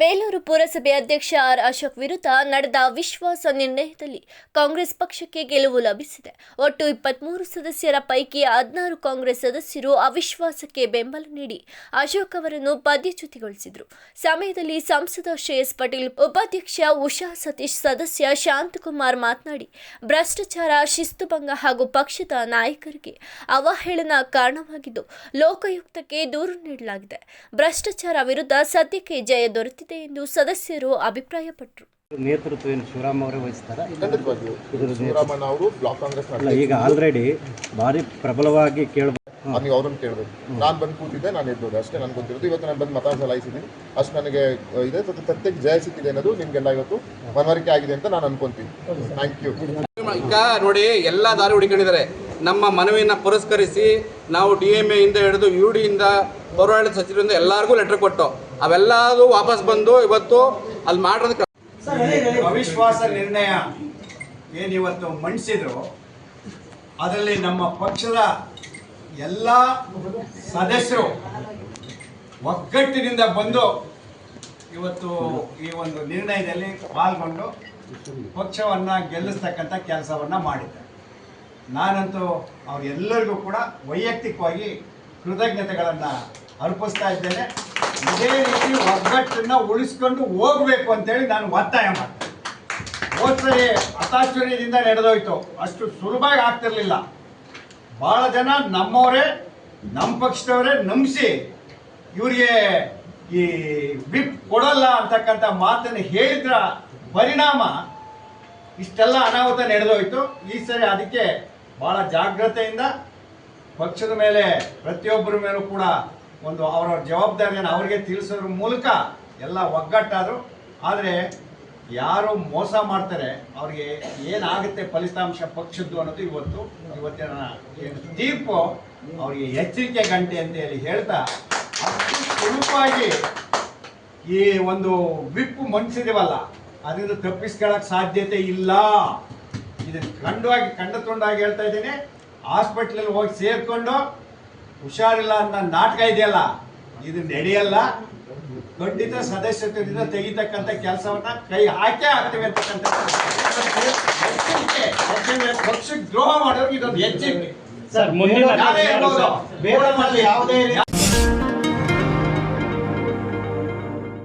ಬೇಲೂರು ಪುರಸಭೆ ಅಧ್ಯಕ್ಷ ಆರ್ ಅಶೋಕ್ ವಿರುದ್ಧ ನಡೆದ ವಿಶ್ವಾಸ ನಿರ್ಣಯದಲ್ಲಿ ಕಾಂಗ್ರೆಸ್ ಪಕ್ಷಕ್ಕೆ ಗೆಲುವು ಲಭಿಸಿದೆ. ಒಟ್ಟು ಇಪ್ಪತ್ಮೂರು ಸದಸ್ಯರ ಪೈಕಿ ಹದಿನಾರು ಕಾಂಗ್ರೆಸ್ ಸದಸ್ಯರು ಅವಿಶ್ವಾಸಕ್ಕೆ ಬೆಂಬಲ ನೀಡಿ ಅಶೋಕ್ ಅವರನ್ನು ಪದ್ಯಚ್ಯುತಿಗೊಳಿಸಿದರು ಸಮಯದಲ್ಲಿ ಸಂಸದ ಶ್ರೇಯಸ್ ಪಟೇಲ್, ಉಪಾಧ್ಯಕ್ಷ ಉಷಾ ಸತೀಶ್, ಸದಸ್ಯ ಶಾಂತಕುಮಾರ್ ಮಾತನಾಡಿ, ಭ್ರಷ್ಟಾಚಾರ, ಶಿಸ್ತುಭಂಗ ಹಾಗೂ ಪಕ್ಷದ ನಾಯಕರಿಗೆ ಅವಹೇಳನ ಕಾರಣವಾಗಿದ್ದು, ಲೋಕಾಯುಕ್ತಕ್ಕೆ ದೂರು ನೀಡಲಾಗಿದೆ. ಭ್ರಷ್ಟಾಚಾರ ವಿರುದ್ಧ ಸದ್ಯಕ್ಕೆ ಜಯ ದೊರೆತಿದೆ. ಎಂದು ಸದಸ್ಯರು ಅಭಿಪ್ರಾಯಪಟ್ಟರು. ನೇತೃತ್ವ ಏನು ಶಿವರಾಮ್ ಅವರೇ ವಹಿಸ್ತಾರ? ಅವರು ಬ್ಲಾಕ್ ಕಾಂಗ್ರೆಸ್ ಅಲ್ಲ ಈಗ ಆಲ್ರೆಡಿ ಭಾರಿ ಪ್ರಬಲವಾಗಿ ಕೇಳಬೇಕು ನೀವು ಅವ್ರನ್ನ ಕೇಳಬೇಕು. ನಾನು ಬಂದು ಕೂತಿದ್ದೆ ನಾನು ಎದ್ದೋದೆ ಅಷ್ಟೇ ನನಗೆ ಗೊತ್ತಿರೋದು. ಇವತ್ತು ನಾನು ಬಂದು ಮತ ಚಲಾಯಿಸಿದ್ದೀನಿ ಅಷ್ಟು ನನಗೆ ಇದೆ. ಸತ್ಯಕ್ಕೆ ಜಯ ಸಿಕ್ಕಿದೆ ಅನ್ನೋದು ನಿಮಗೆಲ್ಲ ಇವತ್ತು ಮನವರಿಕೆ ಆಗಿದೆ ಅಂತ ನಾನು ಅನ್ಕೊಂತೀನಿ. ಥ್ಯಾಂಕ್ ಯು ಈಗ ನೋಡಿ ಎಲ್ಲ ದಾರಿ ಹುಡುಕೊಂಡಿದ್ದಾರೆ ನಮ್ಮ ಮನವಿಯನ್ನು ಪುರಸ್ಕರಿಸಿ ನಾವು ಡಿ ಎಂ ಎಯಿಂದ ಹಿಡಿದು ಯು ಡಿಯಿಂದ ಪೌರಾಡಳಿತ ಸಚಿವರಿಂದ ಎಲ್ಲರಿಗೂ ಲೆಟರ್ ಕೊಟ್ಟು ಅವೆಲ್ಲದೂ ವಾಪಸ್ ಬಂದು ಇವತ್ತು ಅಲ್ಲಿ ಮಾಡೋದಕ್ಕೆ ಅವಿಶ್ವಾಸ ನಿರ್ಣಯ ಏನಿವತ್ತು ಮಂಡಿಸಿದ್ರು ಅದರಲ್ಲಿ ನಮ್ಮ ಪಕ್ಷದ ಎಲ್ಲ ಸದಸ್ಯರು ಒಗ್ಗಟ್ಟಿನಿಂದ ಬಂದು ಇವತ್ತು ಈ ಒಂದು ನಿರ್ಣಯದಲ್ಲಿ ಪಾಲ್ಗೊಂಡು ಪಕ್ಷವನ್ನು ಗೆಲ್ಲಿಸ್ತಕ್ಕಂಥ ಕೆಲಸವನ್ನು ಮಾಡಿದ್ದಾರೆ. ನಾನಂತೂ ಅವರೆಲ್ಲರಿಗೂ ಕೂಡ ವೈಯಕ್ತಿಕವಾಗಿ ಕೃತಜ್ಞತೆಗಳನ್ನು ಅರ್ಪಿಸ್ತಾ ಇದ್ದೇನೆ. ಇದೇ ರೀತಿ ಒಗ್ಗಟ್ಟನ್ನ ಉಳಿಸ್ಕೊಂಡು ಹೋಗ್ಬೇಕು ಅಂತೇಳಿ ನಾನು ಒತ್ತಾಯ ಮಾಡ್ತೇನೆ. ಹೋದ ಹತಾಶ್ಚರ್ಯದಿಂದ ನಡೆದೋಯ್ತು. ಅಷ್ಟು ಸುಲಭವಾಗಿ ಆಗ್ತಿರ್ಲಿಲ್ಲ. ಭಾಳ ಜನ ನಮ್ಮವರೇ ನಮ್ಮ ಪಕ್ಷದವರೇ ನಂಬಿಸಿ ಇವರಿಗೆ ಈ ವಿಪ್ ಕೊಡಲ್ಲ ಅಂತಕ್ಕಂಥ ಮಾತನ್ನು ಹೇಳಿದ್ರ ಪರಿಣಾಮ ಇಷ್ಟೆಲ್ಲ ಅನಾಹುತ ನಡೆದೋಯ್ತು. ಈ ಸರಿ ಅದಕ್ಕೆ ಭಾಳ ಜಾಗ್ರತೆಯಿಂದ ಪಕ್ಷದ ಮೇಲೆ ಪ್ರತಿಯೊಬ್ಬರ ಮೇಲೂ ಕೂಡ ಒಂದು ಅವರ ಜವಾಬ್ದಾರಿಯನ್ನು ಅವರಿಗೆ ತಿಳಿಸೋದ್ರ ಮೂಲಕ ಎಲ್ಲ ಒಗ್ಗಟ್ಟಾದರು. ಆದರೆ ಯಾರು ಮೋಸ ಮಾಡ್ತಾರೆ, ಅವ್ರಿಗೆ ಏನಾಗುತ್ತೆ ಫಲಿತಾಂಶ ಪಕ್ಷದ್ದು ಅನ್ನೋದು ಇವತ್ತು, ಇವತ್ತಿನ ತೀರ್ಪು, ಅವರಿಗೆ ಎಚ್ಚರಿಕೆ ಗಂಟೆ ಅಂತ ಹೇಳಿ ಹೇಳ್ತಾ ಅಷ್ಟು ಸುಲಭವಾಗಿ ಈ ಒಂದು ವಿಪ್ಪು ಮನ್ಸಿದೀವಲ್ಲ ಅದರಿಂದ ತಪ್ಪಿಸ್ಕೊಳ್ಳೋಕೆ ಸಾಧ್ಯತೆ ಇಲ್ಲ. ಇದನ್ನು ಖಂಡವಾಗಿ ಖಂಡ ತುಂಡಾಗಿ ಹೇಳ್ತಾ ಇದ್ದೀನಿ. ಹಾಸ್ಪಿಟ್ಲಲ್ಲಿ ಹೋಗಿ ಸೇರ್ಕೊಂಡು ಹುಷಾರಿಲ್ಲ ಅಂತ ನಾಟಕ ಇದೆಯಲ್ಲ? ಇದು ನಡೆಯಲ್ಲ. ಖಂಡಿತ ಸದಸ್ಯತ್ವದಿಂದ ತೆಗಿತಕ್ಕಂಥ ಕೆಲಸವನ್ನ ಕೈ ಹಾಕೇ ಆಗ್ತೇವೆ ಅಂತಕ್ಕಂಥ ಪಕ್ಷ ದ್ರೋಹ ಮಾಡೋರಿಗೆ ಇದೊಂದು ಎಚ್ಚರಿಕೆ. ಯಾವುದೇ